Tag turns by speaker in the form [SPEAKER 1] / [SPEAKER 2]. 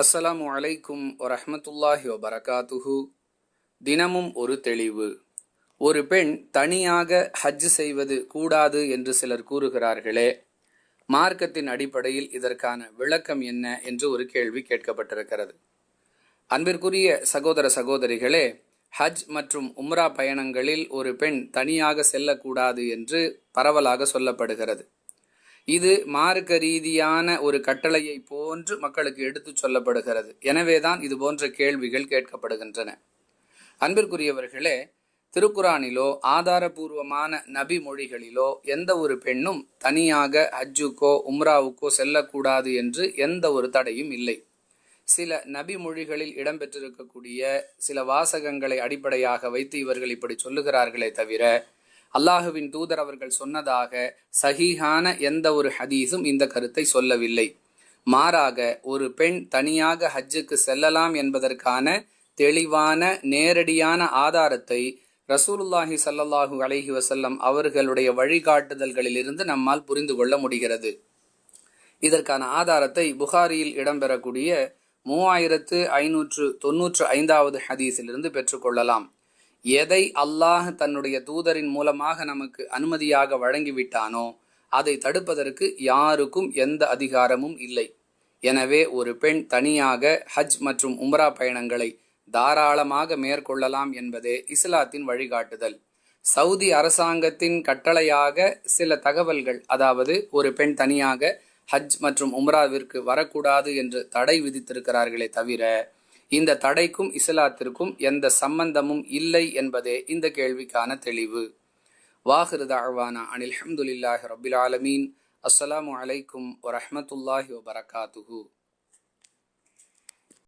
[SPEAKER 1] அஸ்ஸலாமு அலைக்கும் வரஹ்மத்துல்லாஹி வபரகாத்துஹு. தினமும் ஒரு தெளிவு. ஒரு பெண் தனியாக ஹஜ் செய்வது கூடாது என்று சிலர் கூறுகிறார்களே மார்க்கத்தின் அடிப்படையில் இதற்கான விளக்கம் என்ன என்று ஒரு கேள்வி கேட்கப்பட்டிருக்கிறது. அன்பிற்குரிய சகோதர சகோதரிகளே ஹஜ் மற்றும் உம்ரா பயணங்களில் ஒரு பெண் தனியாக செல்லக்கூடாது என்று பரவலாக சொல்லப்படுகிறது. இது மார்க்க ரீதியான ஒரு கட்டளையை போன்று மக்களுக்கு எடுத்துச் சொல்லப்படுகிறது. எனவேதான் இது போன்ற கேள்விகள் கேட்கப்படுகின்றன. அன்பிற்குரியவர்களே திருக்குரானிலோ ஆதாரபூர்வமான நபி மொழிகளிலோ எந்த ஒரு பெண்ணும் தனியாக ஹஜ்ஜுக்கோ உம்ராவுக்கோ செல்லக்கூடாது என்று எந்த ஒரு தடையும் இல்லை. சில நபி மொழிகளில் இடம்பெற்றிருக்கக்கூடிய சில வாசகங்களை அடிப்படையாக வைத்து இவர்கள் இப்படி சொல்லுகிறார்களே தவிர அல்லாஹுவின் தூதர் அவர்கள் சொன்னதாக சஹீஹான எந்த ஒரு ஹதீஸும் இந்த கருத்தை சொல்லவில்லை. மாறாக ஒரு பெண் தனியாக ஹஜ்ஜுக்கு செல்லலாம் என்பதற்கான தெளிவான நேரடியான ஆதாரத்தை ரசூலுல்லாஹி சல்லாஹூ அலஹி வசல்லம் அவர்களுடைய வழிகாட்டுதல்களிலிருந்து நம்மால் புரிந்து கொள்ள முடிகிறது. இதற்கான ஆதாரத்தை புகாரியில் இடம்பெறக்கூடிய மூவாயிரத்து ஐநூற்று தொன்னூற்று ஐந்தாவது ஹதீஸிலிருந்து பெற்றுக்கொள்ளலாம் எதை அல்லாஹ் தன்னுடைய தூதரின் மூலமாக நமக்கு அனுமதியாக வழங்கிவிட்டானோ அதை தடுப்பதற்கு யாருக்கும் எந்த அதிகாரமும் இல்லை. எனவே ஒரு பெண் தனியாக ஹஜ் மற்றும் உம்ரா பயணங்களை தாராளமாக மேற்கொள்ளலாம் என்பதே இஸ்லாத்தின் வழிகாட்டுதல். சவுதி அரசாங்கத்தின் கட்டளையாக சில தகவல்கள் அதாவது ஒரு பெண் தனியாக ஹஜ் மற்றும் உம்ராவிற்கு வரக்கூடாது என்று தடை விதித்திருக்கிறார்களே தவிர இந்த தடைக்கும் இஸ்லாத்திற்கும் எந்த சம்பந்தமும் இல்லை என்பதே இந்த கேள்விக்கான தெளிவு. வாஹிரு தாழ்வானா அனில் அஹமதுல்லாஹி ரபில் ஆலமீன். அஸ்ஸலாமு அலைக்கும் வரஹமத்துல்லாஹி வபரகாத்துஹூ.